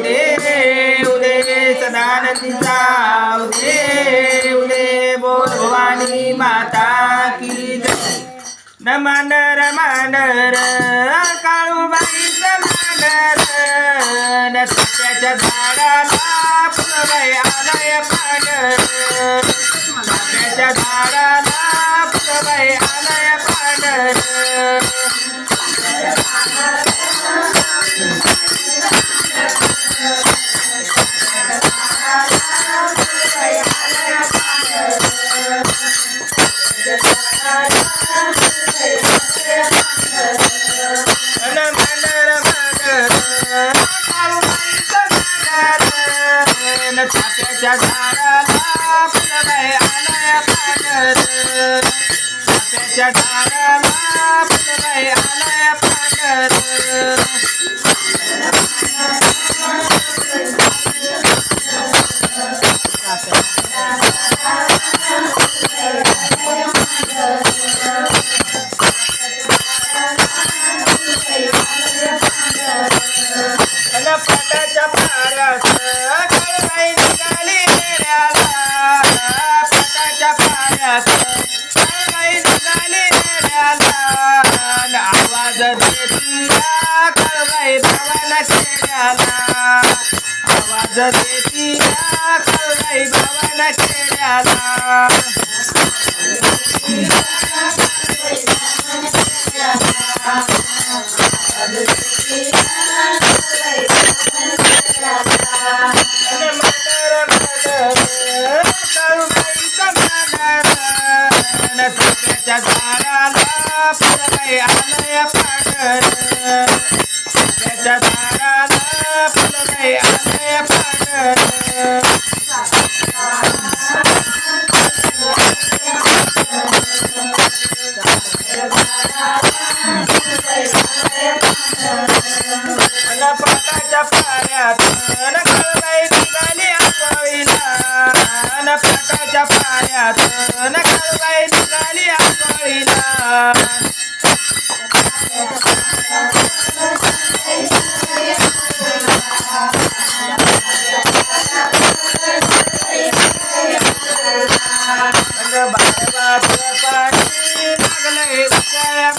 उदे उदे सदानंदीचा उदे उदे बोल भवानी माता की जय. नमानर मानर काळूबाईच मानर न चाफ्याच्या झाडाला फुलवय आलय पांढर चाफ्याच्या झाडाला फुलवय आलय पांढर मांडर काळूबाईच मांडर न चाफ्याच्या झाडाला फुलबाई आलय पांढर चाफ्याच्या झाडाला फुलबाई आलय पांढर भावाला आवाज देतीया काळबाई भावाला खेड्याला झाडाला फुलबाई आलय अन पाटाच्या पाऱ्यात अन काळबाई निघाली आंघोळीला अन पाटाच्या पाऱ्यात अन काळबाई निघाली आंघोळीला अन बारवाचं पाणी लागलंय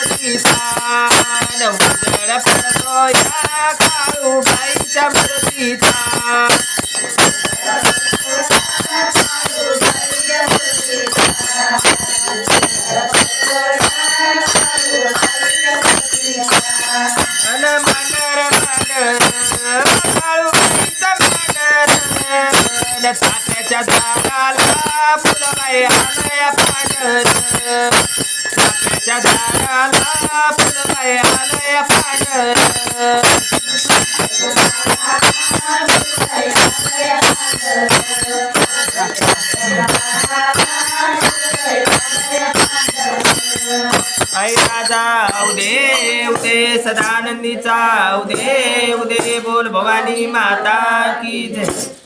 काळूबाईच्या मदतीचा अन पडतो या काळूबाईच्या मदतीचा अन मांडर मांडर झाडाला फुलबाई आलय पांढर चाफ्याच्या झाडाला आलय आई राजा उदे उदे सदानंदीचा उदे उदे बोल भवानी माता की जय.